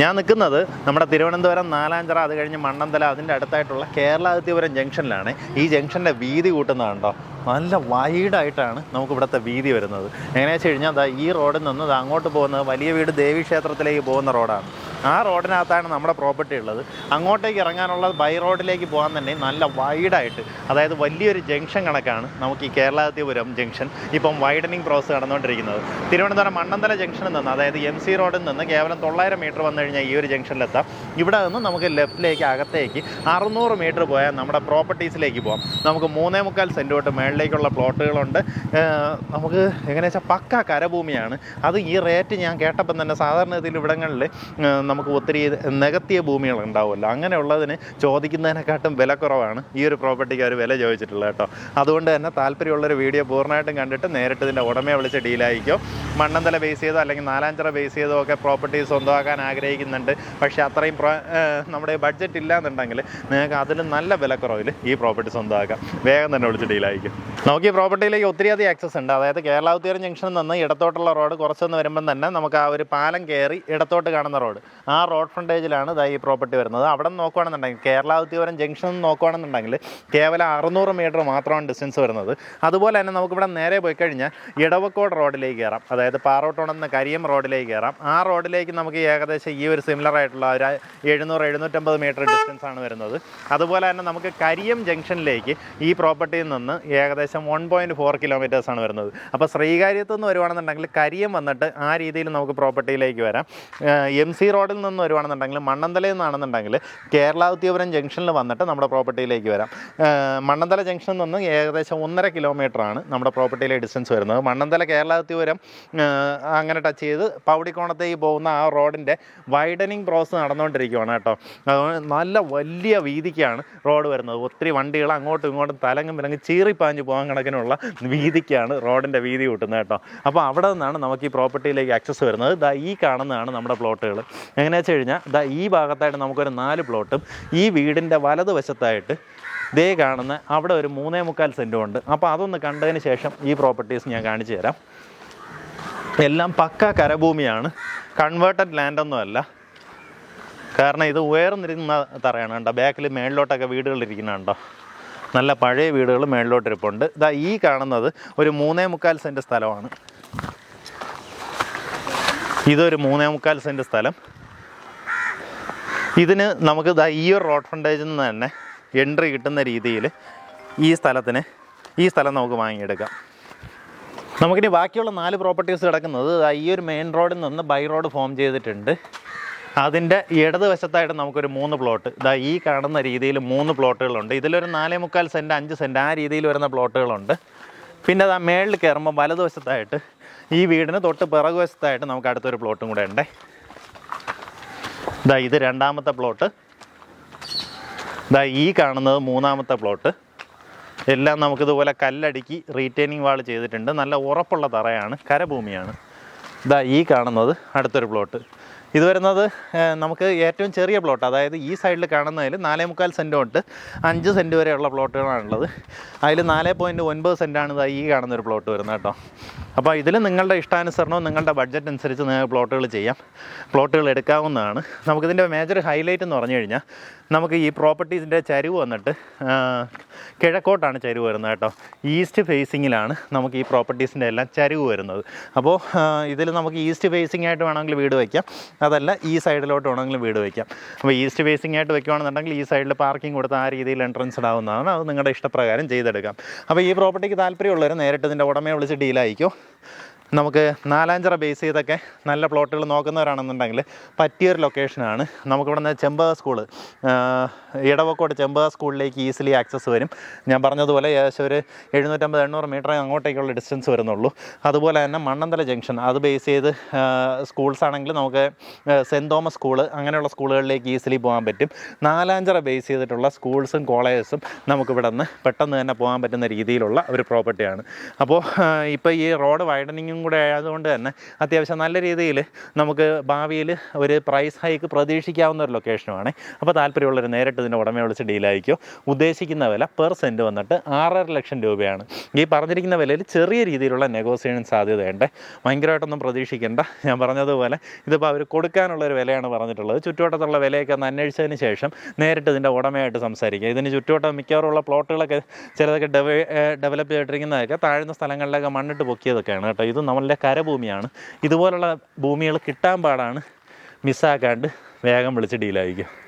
ഞാൻ നിൽക്കുന്നത് നമ്മുടെ തിരുവനന്തപുരം നാലാഞ്ചിറ അത് കഴിഞ്ഞ് മണ്ണന്തല അതിന്റെ അടുത്തായിട്ടുള്ള കേരളാതിഥ്യപുരം ജംഗ്ഷനിലാണ്. ഈ ജംഗ്ഷന്റെ വീതി കൂട്ടുന്നതുണ്ടോ നല്ല വൈഡായിട്ടാണ് നമുക്ക് ഇവിടുത്തെ വീതി വരുന്നത്. എങ്ങനെയാ വെച്ച് കഴിഞ്ഞാൽ ഈ റോഡിൽ നിന്ന് അങ്ങോട്ട് പോകുന്നത് വലിയ വീട് ദേവി ക്ഷേത്രത്തിലേക്ക് പോകുന്ന റോഡാണ്. ആ റോഡിനകത്താണ് നമ്മുടെ പ്രോപ്പർട്ടി ഉള്ളത്. അങ്ങോട്ടേക്ക് ഇറങ്ങാനുള്ള ബൈ റോഡിലേക്ക് പോകാൻ തന്നെ നല്ല വൈഡായിട്ട് അതായത് വലിയൊരു ജംഗ്ഷൻ കണക്കാണ് നമുക്ക് ഈ കേരളാതിപുരം ജംഗ്ഷൻ ഇപ്പം വൈഡനിങ് പ്രോസസ് നടന്നുകൊണ്ടിരിക്കുന്നത്. തിരുവനന്തപുരം മണ്ണന്തല ജംഗ്ഷനിൽ നിന്ന് അതായത് എം സി റോഡിൽ നിന്ന് കേവലം തൊള്ളായിരം മീറ്റർ വന്നു കഴിഞ്ഞാൽ ഈ ഒരു ജംഗ്ഷനിലെത്താം ഇവിടെ നിന്ന് നമുക്ക് ലെഫ്റ്റിലേക്ക് അകത്തേക്ക് അറുന്നൂറ് മീറ്റർ പോയാൽ നമ്മുടെ പ്രോപ്പർട്ടീസിലേക്ക് പോകാം നമുക്ക് മൂന്നേ മുക്കാൽ സെന്റ് തൊട്ട് മേളിലേക്കുള്ള പ്ലോട്ടുകളുണ്ട്. നമുക്ക് എങ്ങനെയാ വെച്ചാൽ പക്ക കരഭൂമിയാണ്. അത് ഈ റേറ്റ് ഞാൻ കേട്ടപ്പം തന്നെ സാധാരണ ഇതിൽ ഇവിടങ്ങളിൽ നമുക്ക് ഒത്തിരി നികത്തിയ ഭൂമികൾ ഉണ്ടാവുമല്ലോ അങ്ങനെയുള്ളതിന് ചോദിക്കുന്നതിനെക്കാട്ടും വില കുറവാണ് ഈ ഒരു പ്രോപ്പർട്ടിക്ക് അവർ വില ചോദിച്ചിട്ടുള്ളത് കേട്ടോ. അതുകൊണ്ട് തന്നെ താല്പര്യമുള്ളൊരു വീഡിയോ പൂർണമായിട്ടും കണ്ടിട്ട് നേരിട്ട് ഇതിന്റെ ഉടമയെ വിളിച്ച് ഡീലായിരിക്കും മണ്ണന്തല ബേസ് ചെയ്തോ അല്ലെങ്കിൽ നാലാഞ്ചിറ ബേസ് ചെയ്തോ ഒക്കെ പ്രോപ്പർട്ടി സ്വന്തമാക്കാൻ ആഗ്രഹിക്കുന്നുണ്ട്. പക്ഷേ അത്രയും നമ്മുടെ ബഡ്ജറ്റ് ഇല്ലാന്നുണ്ടെങ്കിൽ നിങ്ങൾക്ക് അതിലും നല്ല വിലക്കുറവിൽ ഈ പ്രോപ്പർട്ടി സ്വന്തമാക്കാം. വേഗം തന്നെ വിളിച്ച് ഡീലായിരിക്കും നമുക്ക് ഈ പ്രോപ്പർട്ടിയിലേക്ക് ഒത്തിരിയധികം ആക്സസ് ഉണ്ട്. അതായത് കേരളാവുത്തീരം ജംഗ്ഷനിൽ നിന്ന് ഇടത്തോട്ടുള്ള റോഡ് കുറച്ചൊന്ന് വരുമ്പം തന്നെ നമുക്ക് ആ ഒരു പാലം കയറി ഇടത്തോട്ട് കാണുന്ന റോഡ് ആ റോഡ് ഫ്രണ്ടേജിലാണ് ഇതാ ഈ പ്രോപ്പർട്ടി വരുന്നത്. അവിടെ നിന്ന് നോക്കുകയാണെന്നുണ്ടെങ്കിൽ കേരളാവുത്തീവരം ജംഗ്ഷനിൽ നിന്ന് നോക്കുകയാണെന്നുണ്ടെങ്കിൽ കേവലം അറുന്നൂറ് മീറ്റർ മാത്രമാണ് ഡിസ്റ്റൻസ് വരുന്നത്. അതുപോലെ തന്നെ നമുക്കിവിടെ നേരെ പോയി കഴിഞ്ഞാൽ ഇടവക്കോട് റോഡിലേക്ക് കയറാം. അതായത് പാറോട്ടോണെന്ന് കരിയം റോഡിലേക്ക് കയറാം. ആ റോഡിലേക്ക് നമുക്ക് ഏകദേശം ഈ ഒരു സിമിലർ ആയിട്ടുള്ള ഒരു എഴുന്നൂറ് എഴുന്നൂറ്റമ്പത് മീറ്റർ ഡിസ്റ്റൻസ് ആണ് വരുന്നത്. അതുപോലെ തന്നെ നമുക്ക് കരിയം ജംഗ്ഷനിലേക്ക് ഈ പ്രോപ്പർട്ടിയിൽ നിന്ന് ഏകദേശം വൺ പോയിന്റ് ഫോർ കിലോമീറ്റേഴ്സാണ് ആണ് വരുന്നത്. അപ്പോൾ ശ്രീകാര്യത്തു നിന്ന് വരുവാണെന്നുണ്ടെങ്കിൽ കരിയം വന്നിട്ട് ആ രീതിയിൽ നമുക്ക് പ്രോപ്പർട്ടിയിലേക്ക് വരാം. എം സി റോഡിൽ നിന്ന് വരുവാണെന്നുണ്ടെങ്കിൽ മണ്ണന്തലയിൽ നിന്നാണെന്നുണ്ടെങ്കിൽ കേരളാവത്തിപുരം ജംഗ്ഷനിൽ വന്നിട്ട് നമ്മുടെ പ്രോപ്പർട്ടിയിലേക്ക് വരാം. മണ്ണന്തല ജംഗ്ഷനിൽ നിന്ന് ഏകദേശം ഒന്നര കിലോമീറ്ററാണ് നമ്മുടെ പ്രോപ്പർട്ടിയിലെ ഡിസ്റ്റൻസ് വരുന്നത്. മണ്ണന്തല കേരളാവത്തിപുരം അങ്ങനെ ടച്ച് ചെയ്ത് പൗടിക്കോണത്തേക്ക് പോകുന്ന ആ റോഡിന്റെ വൈഡനിങ് പ്രോസസ്സ് നടന്നുകൊണ്ടിരിക്കുകയാണ് കേട്ടോ. അതുകൊണ്ട് നല്ല വലിയ വീതിക്കാണ് റോഡ് വരുന്നത്. ഒത്തിരി വണ്ടികൾ അങ്ങോട്ടും ഇങ്ങോട്ടും തലങ്ങും വിലങ്ങും ചീറിപ്പാഞ്ഞ് പോകാൻ കണക്കിനുള്ള വീതിക്കാണ് റോഡിന്റെ വീതി കൂട്ടുന്നത് കേട്ടോ. അപ്പോൾ അവിടെ നിന്നാണ് നമുക്ക് ഈ പ്രോപ്പർട്ടിയിലേക്ക് ആക്സസ് വരുന്നത്. ദാ ഈ കാണുന്നതാണ് നമ്മുടെ പ്ലോട്ടുകൾ. എങ്ങനെയാണെന്ന് വെച്ച് കഴിഞ്ഞാൽ ദാ ഈ ഭാഗത്തായിട്ട് നമുക്കൊരു നാല് പ്ലോട്ടും ഈ വീടിന്റെ വലതുവശത്തായിട്ട് ദേ കാണുന്ന അവിടെ ഒരു മൂന്നേ മുക്കാൽ സെന്റും ഉണ്ട്. അപ്പോൾ അതൊന്ന് കണ്ടതിന് ശേഷം ഈ പ്രോപ്പർട്ടീസ് ഞാൻ കാണിച്ചു തരാം. എല്ലാം പക്ക കരഭൂമിയാണ്. കൺവേർട്ടഡ് ലാൻഡൊന്നുമല്ല കാരണം ഇത് ഉയർന്നിരുന്ന തറയാണ് കേട്ടോ ബാക്കിൽ മേളിലോട്ടൊക്കെ വീടുകൾ ഇരിക്കുന്നുണ്ടോ. നല്ല പഴയ വീടുകൾ മേളിലോട്ട് ഇരിപ്പുണ്ട് ഇതാ ഈ കാണുന്നത് ഒരു മൂന്നേ മുക്കാൽ സെന്റ് സ്ഥലമാണ്. ഇതൊരു മൂന്നേ മുക്കാൽ സെന്റ് സ്ഥലം. ഇതിന് നമുക്ക് ദാ ഈ ഒരു റോഡ് ഫ്രണ്ടേജിൽ നിന്ന് തന്നെ എൻട്രി കിട്ടുന്ന രീതിയിൽ ഈ സ്ഥലത്തിന് ഈ സ്ഥലം നമുക്ക് വാങ്ങിയെടുക്കാം. നമുക്കിനി ബാക്കിയുള്ള നാല് പ്രോപ്പർട്ടീസ് കിടക്കുന്നത് ഈ ഒരു മെയിൻ റോഡിൽ നിന്ന് ബൈ റോഡ് ഫോം ചെയ്തിട്ടുണ്ട്. അതിന്റെ ഇടതുവശത്തായിട്ട് നമുക്കൊരു മൂന്ന് പ്ലോട്ട് ഇതാ ഈ കാണുന്ന രീതിയിൽ മൂന്ന് പ്ലോട്ടുകളുണ്ട് ഇതിലൊരു നാലേ മുക്കാൽ സെന്റ് അഞ്ച് സെന്റ് ആ രീതിയിൽ വരുന്ന പ്ലോട്ടുകളുണ്ട് പിന്നെ അതാ മേളിൽ കയറുമ്പോൾ വലതുവശത്തായിട്ട് ഈ വീടിന് തൊട്ട് പിറകുവശത്തായിട്ട് നമുക്ക് അടുത്തൊരു പ്ലോട്ടും കൂടെ ഉണ്ട്. ഇതാ ഇത് രണ്ടാമത്തെ പ്ലോട്ട് ഇതാ ഈ കാണുന്നത് മൂന്നാമത്തെ പ്ലോട്ട് എല്ലാം നമുക്കിതുപോലെ കല്ലടുക്കി റീറ്റെയിനിങ് വാൾ ചെയ്തിട്ടുണ്ട്. നല്ല ഉറപ്പുള്ള തറയാണ് കരഭൂമിയാണ്. ഇതാ ഈ കാണുന്നത് അടുത്തൊരു പ്ലോട്ട് ഇത് വരുന്നത് നമുക്ക് ഏറ്റവും ചെറിയ പ്ലോട്ട് അതായത് ഈ സൈഡിൽ കാണുന്നതിൽ നാലേ മുക്കാൽ സെന്റ് തൊട്ട് അഞ്ച് സെന്റ് വരെയുള്ള പ്ലോട്ടുകളാണുള്ളത് അതിൽ നാല് പോയിന്റ് ഒൻപത് സെന്റാണ് ഇതാ ഈ കാണുന്നൊരു പ്ലോട്ട് വരുന്നത് കേട്ടോ. അപ്പോൾ ഇതിൽ നിങ്ങളുടെ ഇഷ്ടാനുസരണവും നിങ്ങളുടെ ബഡ്ജറ്റ് അനുസരിച്ച് നിങ്ങൾക്ക് പ്ലോട്ടുകൾ ചെയ്യാം. പ്ലോട്ടുകൾ എടുക്കാവുന്നതാണ്. നമുക്കിതിന്റെ മേജർ ഹൈലൈറ്റ് എന്ന് പറഞ്ഞു കഴിഞ്ഞാൽ നമുക്ക് ഈ പ്രോപ്പർട്ടീസിന്റെ ചരിവ് വന്നിട്ട് കിഴക്കോട്ടാണ് ചരിവ് വരുന്നത് കേട്ടോ. ഈസ്റ്റ് ഫേസിങ്ങിലാണ് നമുക്ക് ഈ പ്രോപ്പർട്ടീസിന്റെ എല്ലാം ചരിവ് വരുന്നത്. അപ്പോൾ ഇതിൽ നമുക്ക് ഈസ്റ്റ് ഫേസിംഗ് ആയിട്ട് വേണമെങ്കിൽ വീട് വയ്ക്കാം അതല്ല ഈ സൈഡിലോട്ട് വേണമെങ്കിലും വീട് വയ്ക്കാം അപ്പോൾ ഈസ്റ്റ് ഫേസിംഗ് ആയിട്ട് വെക്കുകയാണെന്നുണ്ടെങ്കിൽ ഈ സൈഡിൽ പാർക്കിംഗ് കൊടുത്ത് ആ രീതിയിൽ എൻട്രൻസ് ഇടാവുന്നതാണ്. അത് നിങ്ങളുടെ ഇഷ്ടപ്രകാരം ചെയ്തെടുക്കാം. അപ്പോൾ ഈ പ്രോപ്പർട്ടിക്ക് താല്പര്യമുള്ളവർ നേരിട്ട് ഇതിന്റെ ഉടമയെ വിളിച്ച് ഡീലായിക്കോ നമുക്ക് നാലാഞ്ചിറ ബേസ് ചെയ്തൊക്കെ നല്ല പ്ലോട്ടുകൾ നോക്കുന്നവരാണെന്നുണ്ടെങ്കിൽ പറ്റിയൊരു ലൊക്കേഷനാണ് നമുക്കിവിടെ നിന്ന് ചെമ്പക സ്കൂൾ ഇടവക്കോട് ചെമ്പക സ്കൂളിലേക്ക് ഈസിലി ആക്സസ് വരും. ഞാൻ പറഞ്ഞതുപോലെ ഏകദേശം ഒരു എഴുന്നൂറ്റമ്പത് എണ്ണൂറ് മീറ്റർ അങ്ങോട്ടേക്കുള്ള ഡിസ്റ്റൻസ് വരുന്നുള്ളൂ. അതുപോലെ തന്നെ മണ്ണന്തല ജംഗ്ഷൻ അത് ബേസ് ചെയ്ത് സ്കൂൾസ് ആണെങ്കിൽ നമുക്ക് സെന്റ് തോമസ് സ്കൂൾ അങ്ങനെയുള്ള സ്കൂളുകളിലേക്ക് ഈസിലി പോകാൻ പറ്റും. നാലാഞ്ചിറ ബേസ് ചെയ്തിട്ടുള്ള സ്കൂൾസും കോളേജസും നമുക്കിവിടെ നിന്ന് പെട്ടെന്ന് തന്നെ പോകാൻ പറ്റുന്ന രീതിയിലുള്ള ഒരു പ്രോപ്പർട്ടിയാണ് അപ്പോൾ ഇപ്പോൾ ഈ റോഡ് വൈഡനിങ്ങും കൂടെ ആയതുകൊണ്ട് തന്നെ അത്യാവശ്യം നല്ല രീതിയിൽ നമുക്ക് ഭാവിയിൽ ഒരു പ്രൈസ് ഹൈക്ക് പ്രതീക്ഷിക്കാവുന്ന ഒരു ലൊക്കേഷനുമാണ് അപ്പോൾ താല്പര്യമുള്ളവർ നേരിട്ട് ഇതിന്റെ ഉടമയെ വിളിച്ച് ഡീലായിരിക്കും ഉദ്ദേശിക്കുന്ന വില പെർ സെന്റ് വന്നിട്ട് ആറര ലക്ഷം രൂപയാണ്. ഈ പറഞ്ഞിരിക്കുന്ന വിലയിൽ ചെറിയ രീതിയിലുള്ള നെഗോസിയേഷൻ സാധ്യതയുണ്ട്. ഭയങ്കരമായിട്ടൊന്നും പ്രതീക്ഷിക്കേണ്ട. ഞാൻ പറഞ്ഞതുപോലെ ഇതിപ്പോൾ അവർ കൊടുക്കാനുള്ള ഒരു വിലയാണ് പറഞ്ഞിട്ടുള്ളത്. ചുറ്റുവട്ടത്തുള്ള വിലയൊക്കെ ഒന്ന് അന്വേഷിച്ചതിന് ശേഷം നേരിട്ട് ഇതിന്റെ ഉടമയായിട്ട് സംസാരിക്കുക. ഇതിന് ചുറ്റുവട്ടം മിക്കവാറുള്ള പ്ലോട്ടുകളൊക്കെ ചിലതൊക്കെ ഡെവ ഡെവലപ്പ് ചെയ്തിട്ടിരിക്കുന്നതൊക്കെ താഴ്ന്ന സ്ഥലങ്ങളിലൊക്കെ മണ്ണിട്ട് പൊക്കിയതൊക്കെയാണ് കേട്ടോ. ഇത് നമ്മളുടെ കരഭൂമിയാണ്. ഇതുപോലുള്ള ഭൂമികൾ കിട്ടാൻ പാടാണ് മിസ്സാക്കാണ്ട് വേഗം വിളിച്ച് ഡീലായിരിക്കും